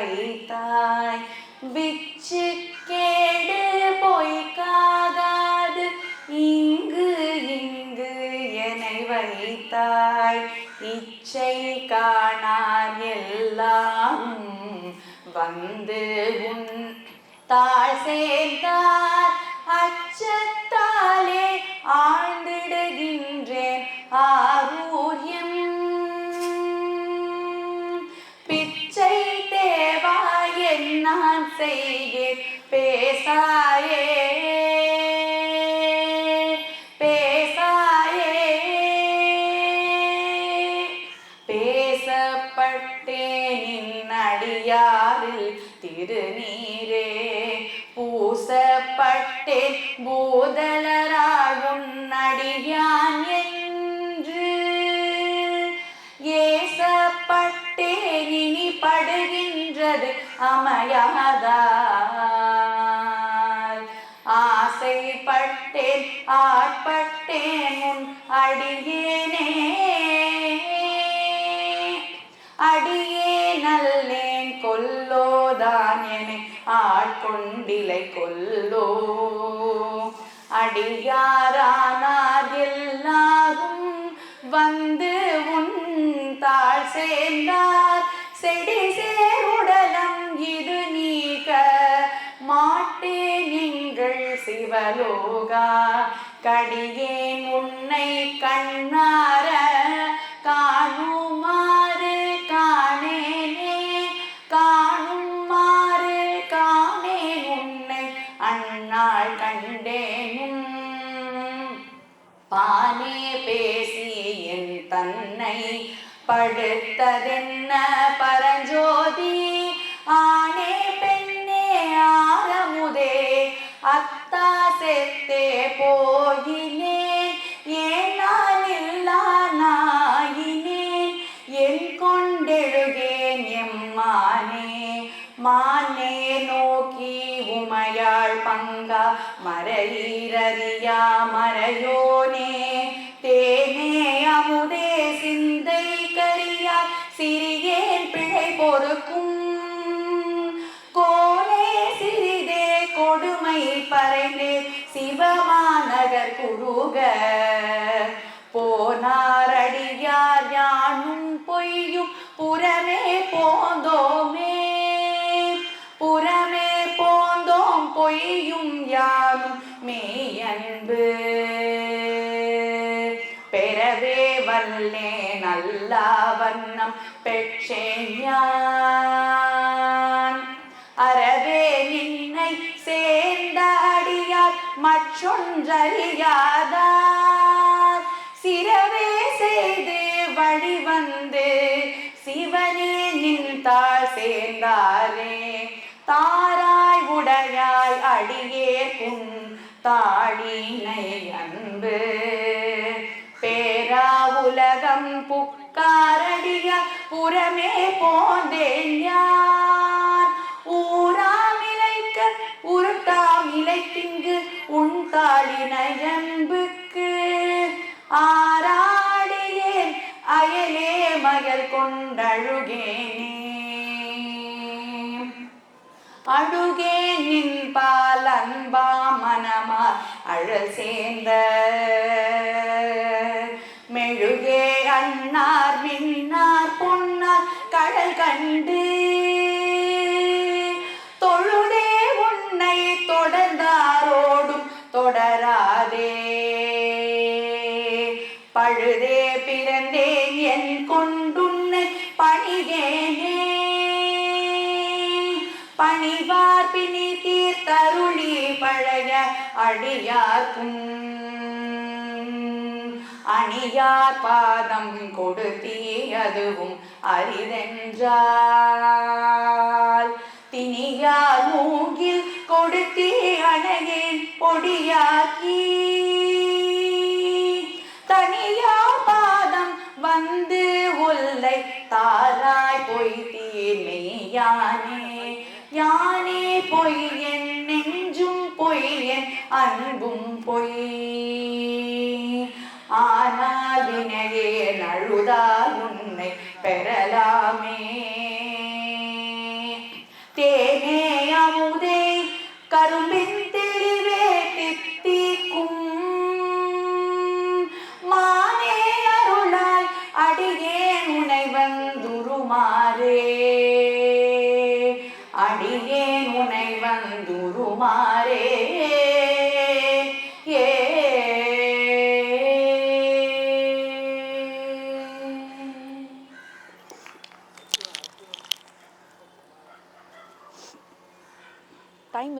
வைத்தாய் விச்சு கேடு பொய்க்காகாது இங்கு இங்கு என்னை வைத்தாய். இச்சை காணார் எல்லாம் வந்து உன் தாழ் சேர்ந்தார். அச்சத்தாலே ஆழ்ந்திடுகின்றேன். ஆரூரியம் நான் பேசாயே. பேசாயே. பேசப்பட்டேன் நின் அடியாரில் திருநீரே பூசப்பட்டேன் பூதல படுகின்றது அமையாதால் ஆசைப்பட்டேன் ஆட்பட்டேன் உன் அடியேனே. அடியே நல்லேன் கொல்லோதான் என ஆட்கொண்டிலை கொல்லோ. அடியாரானார் எல்லாரும் வந்து உன் தாழ் சேர்ந்தார். செடி சே மாட்டேன் எங்கள் சிவலோகா. கடியேன் உன்னை கண்ணார காணுமாறு காணேனே. காணுமாறு காணேன் உன்னை அந்நாள் கண்டேனும். பானே பேசி என் தன்னை படுத்ததென்ன பரஞ்சோதி. அத்தா செத்தே போயினேன் ஏனால் இல்லா நாயினேன் என் கொண்டெழுகேன் எம்மானே மானே நோக்கி உமையாள் பங்கா சிவமாநகர் குருக. போனாரடியார் யானும் பொய்யும் புறமே போந்தோமே. புறமே போந்தோம் பொய்யும் யானும் மெய்யன்பு பெறவே வல்லே நல்லா வண்ணம் பெற்றேன் யான். அறவே நின்னை சேர்ந்த அடியார் மற்றொன்றறியாதார். சிறவே செய்து வழிவந்து சிவனே நின் சேர்ந்தாரே. தாராய் உடையாய் அடியே குன் தாழினை அன்பு. பேரா உலகம் புக்காரடிய புறமே போந்தேன் மகள் கொண்டழுகேனே அழுகேனின் பால் அன்பா மனமா அழல் சேர்ந்த. மெழுகே அண்ணார் மின்னார் பொன்னார் கடல் கண்டு பழுதே பிறந்தேன் என் கொண்டுன்னை பணிகேனே பணிவார் பிணி தீர்த்தருளி பழைய அடியார்க்கும் அணியார் பாதம் கொடுத்தீ அதுவும் அரிதென்றால் திணியார் மூங்கில் கொடுத்தீ அணையேன் பொடியாக்கி. வந்து உள்ளை தாராய் பொய்த்தீர்மை யானே. யானே பொய் என் நெஞ்சும் பொய் என் அன்பும் பொய். ஆனால் வினையே நழுதால் உன்னை பெறலாம். வந்துருமாறே அடியேன் உனை வந்துருமாறே.